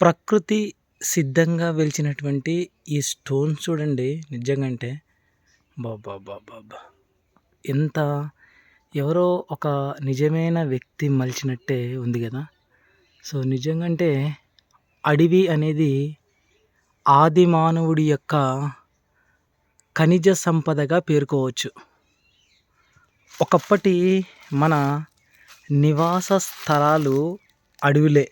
ప్రకృతి సిద్ధంగా వెలిచినటువంటి ఈ స్టోన్ చూడండి నిజంగా అంటే బాబా బాబా ఎంత ఎవరో ఒక నిజమైన వ్యక్తి మలిచినట్టే ఉంది కదా. సో నిజంగా అంటే అడవి అనేది ఆది మానవుడి యొక్క ఖనిజ సంపదగా పేర్కోవచ్చు. ఒకప్పటి మన నివాస స్థలాలు అడవులే.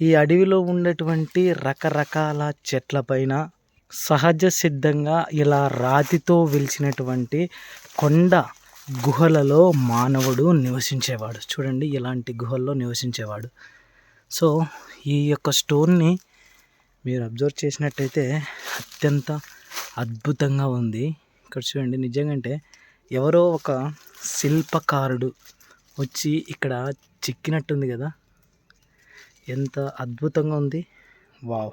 ఈ అడవిలో ఉండేటువంటి రకరకాల చెట్లపైన సహజ సిద్ధంగా ఇలా రాతితో వెలిచినటువంటి కొండ గుహలలో మానవుడు నివసించేవాడు. చూడండి ఇలాంటి గుహల్లో నివసించేవాడు. సో ఈ యొక్క స్టోన్ని మీరు అబ్జర్వ్ చేసినట్టయితే అత్యంత అద్భుతంగా ఉంది. ఇక్కడ చూడండి నిజంగా అంటే ఎవరో ఒక శిల్పకారుడు వచ్చి ఇక్కడ చిక్కినట్టుంది కదా. ఎంత అద్భుతంగా ఉంది. వావ్.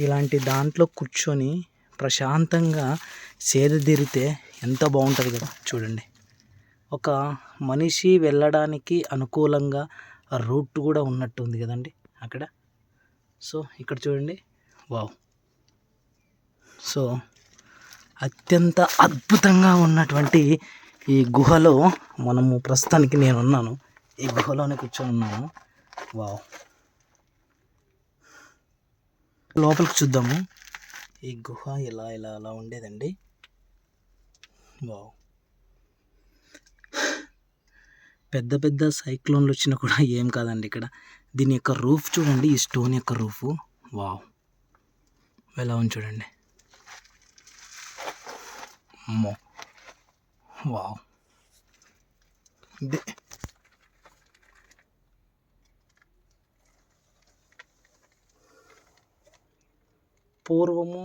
ఇలాంటి దాంట్లో కూర్చొని ప్రశాంతంగా సేదతీరితే ఎంత బాగుంటుంది కదా చూడండి. ఒక మనిషి వెళ్ళడానికి అనుకూలంగా రూట్ కూడా ఉన్నట్టుంది కదండి అక్కడ. సో ఇక్కడ చూడండి. వావ్. సో అత్యంత అద్భుతంగా ఉన్నటువంటి ఈ గుహలో మనము ప్రస్తుతానికి నేను ఉన్నాను ఈ గుహలోనే కూర్చొని ఉన్నాను. వావ్. లోపలికి చూద్దాము. ఈ గుహ ఇలా ఇలా అలా ఉండేదండి? వావ్. పెద్ద పెద్ద సైక్లోన్లు వచ్చినా కూడా ఏం కాదండి ఇక్కడ. దీని యొక్క రూఫ్ చూడండి ఈ స్టోన్ యొక్క రూఫ్. వావ్. ఎలా ఉంది చూడండి. అమ్మో. వావ్. పూర్వము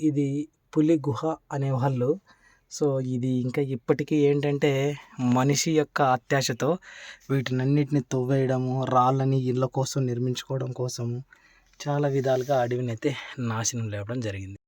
ఇది పులి గుహ అనేవాళ్ళు. సో ఇది ఇంకా ఇప్పటికీ ఏంటంటే మనిషి యొక్క అత్యాశతో వీటినన్నిటిని తవ్వేయడము రాళ్ళని ఇళ్ళ కోసం నిర్మించుకోవడం కోసము చాలా విధాలుగా అడవిని అయితే నాశనం లేవడం జరిగింది.